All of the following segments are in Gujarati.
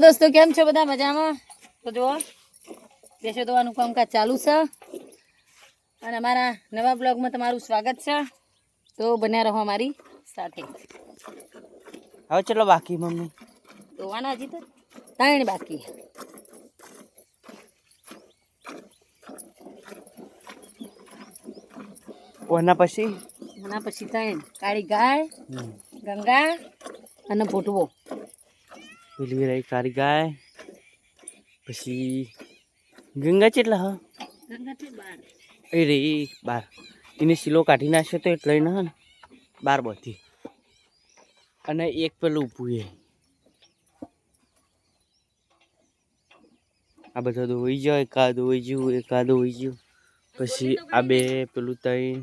દોસ્તો કેમ છો બધા? મજામાં? તો જુઓ બેસો દવાનું કામકાજ ચાલુ છે. અને અમારા નવા બ્લોગમાં તમારું સ્વાગત છે. તો બન્યા રહો અમારી સાથે. હવે ચલો બાકી મમ્મી? ધોવાના હજી તો. ત્રણ બાકી. ઓના પછી? ઓના પછી ત્રણ. કાળી ગાય ગંગા અને ભૂટવો. પેલી રહી કારી ગાય. પછી ગંગા ચેટલા હા? એ રે બાર. એને શીલો કાઢી નાખ્યો તો એટલે એને હે ને બાર બધી. અને એક પેલું ઊભું એ આ બધા ધોઈ જાય એકાદ ધોઈ ગયું એકાદ ધોઈ ગયું. પછી આ બે પેલું ત્રણ.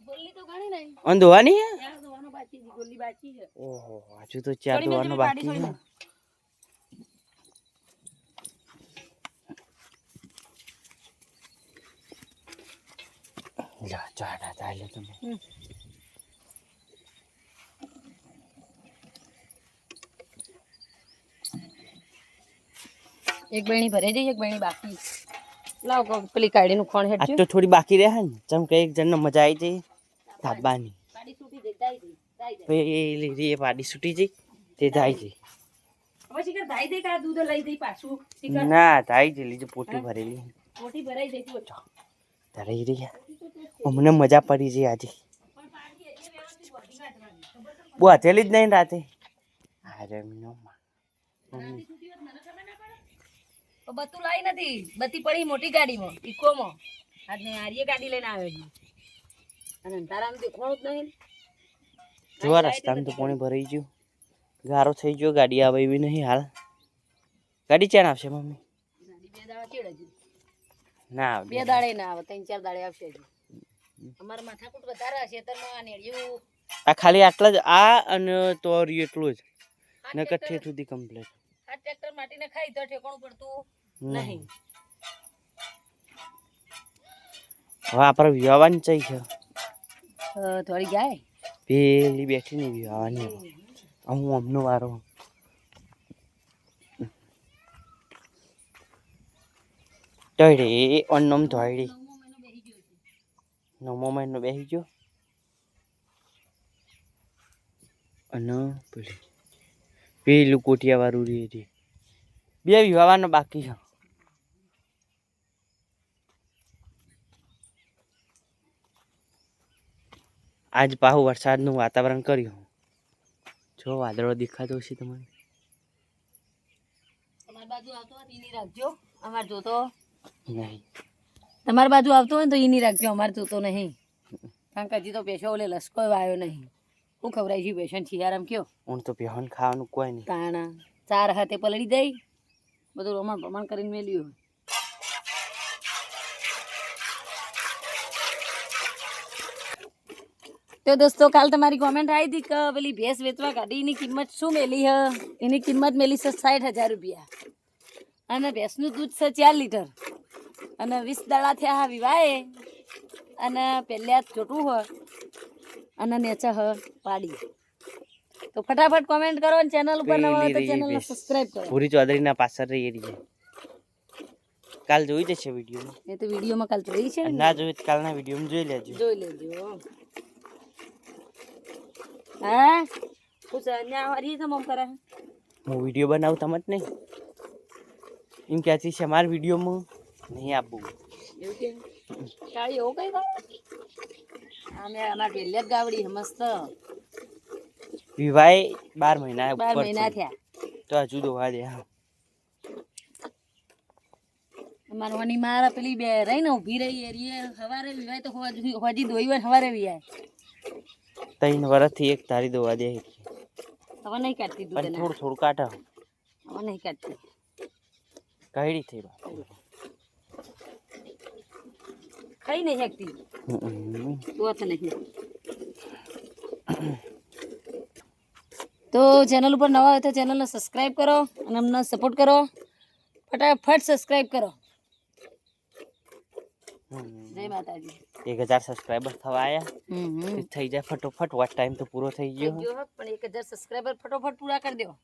ગોલ્લી તો ઘણી નહીં અને ધોવાની ઓહો હજુ તો ચાર ધોવાનું બાકી જા ચાડા ચાલે તમે. એક બેણી ભરે જઈ એક બેણી બાકી. લાવ પેલી કાઢીનું ખોણ હેઠ તો થોડી બાકી રહે ને ચમ કે એક જણને મજા આવી જઈ ધાબાની પાડી છૂટી જઈ જાય જઈ એ પાડી છૂટી જઈ તે જાય છે હવે શિખર ધાઈ દે કા દૂધ લઈ દઈ પાછું ના થાય છે લીધું પોટી ભરેલી પોટી ભરાઈ જઈ તું રહ્યા રહી અમને મજા પડી છે આજે. બહુ હથેલી જ નહીં રાતે. અરે નો માં. મમ્મી તો લાવી નથી. બત્તી પડી મોટી ગાડીમાં ઇકોમાં. આજને આર્ય ગાડી લઈને જ નહીં. જોવા રસ્તામાં તો પાણી ભરાઈ ગયું. ગારો થઈ ગયો ગાડી આવે એવી નહીં હાલ. ગાડી ચેન આવશે મમ્મી? ગાડી બે દાડા ચેડ હજુ ના આવે બે દાડે ના આવે ત્રણ ચાર દાડે આવશે અમારે માથાકૂટ વધારે હશે નેડિયું આ ખાલી આટલા જ આ અને તોરી એટલું જ. ને કઠે સુધી કમ્પ્લીટ આ ટ્રેક્ટર માટીને ખાઈ તો ઠેકાણું પડતું? નહીં. હવે આપણે વિવાવાની ચઈ છે. થોડી જાય પેલી બેઠી ને વિવાવાની હું અમનો વારો. ટળી અન્નમ ધોળી નવમો મહિનો બેસી ગયો. અને પેલી, પેલું કોટિયા વાળું રે રે. બે વિવાહવાનો બાકી છે. આજ પાહુ વરસાદનું વાતાવરણ કર્યું. જો વાદળો દેખાતો હશે તમારે. તમારી બાજુ આવતો રાખજો. અમારે જોતો નહીં. તમારી બાજુ આવતો હોય ને તો ઈની રાખજો અમારે જોતો નહીં. કારણ કે હજી તો પેશો ઓલે લસકો આવ્યો નહીં. હું ખવડાવી છું પેશન્ટ શિયારામ કયો? હું તો પેહન ખાવાનું કોઈ નહીં. તાણા ચાર હાથે પલળી જાય બધું રમણ પ્રમાણ કરીને મેલ્યું તો દોસ્તો કાલ તમારી કોમેન્ટ આવી હતી કે પેલી ભેંસ વેચવા કાઢી એની કિંમત શું મેલી હ? એની કિંમત મેલી છે સાઠ હજાર રૂપિયા. અને ભેંસનું દૂધ છે ચાર લીટર. અને વીસ દાડા થયા હા વિવાહે અને પહેલા જોટું હ. અને નેચા હ પાડી. તો ફટાફટ કોમેન્ટ કરો અને ચેનલ ઉપર નવા હોય તો ચેનલને સબસ્ક્રાઇબ કરો. પૂરી ચૌધરીના પાછળ રહી રહી કાલ જોઈ જશે વીડિયો એ તો વિડીયોમાં કાલ જોઈ છે ના? જોઈ કાલના વિડીયોમાં જોઈ લેજો. જોઈ લેજો. હા? ખુશ ન્યા હરી તો મમ કરે. હું વીડિયો બનાવું તમે જ નહીં. એમ ક્યાંથી છે અમારા વિડીયોમાં? નહીં આપવું એવું કાળી એવું કઈ અમે અમાર પેલે જ ગાવડી મસ્ત. વિવાહ બાર મહિના બાર મહિના થયા. તો હજુ દોવા દે અમારો અમાર મારા પેલી બે રહી ને ઊભી રહી એરીએ સવારે વિવાય તો હોજી હોજી દોઈ હોય ને સવારે વિવાય ત્રણથી એક તારી દોવા દે હવે નહીં કાઢતી દૂધ થોડું થોડું કાઢ હવે નહીં કાઢતી. કઈડી થઈ બા. ખાઈ નહીં શકતી તો નહીં. તો ચેનલ ઉપર નવા હોય તો ચેનલને સબસ્ક્રાઈબ કરો અને અમને સપોર્ટ કરો. ફટાફટ સબસ્ક્રાઈબ કરો. જય માતાજી. એક હજાર સબસ્ક્રાઈબર થવા આવ્યા થઈ જાય ફટોફટ. વોચ ટાઈમ તો પૂરો થઈ ગયો. પણ એક હજાર સબસ્ક્રાઈબર ફટોફટ પૂરા કરી દો.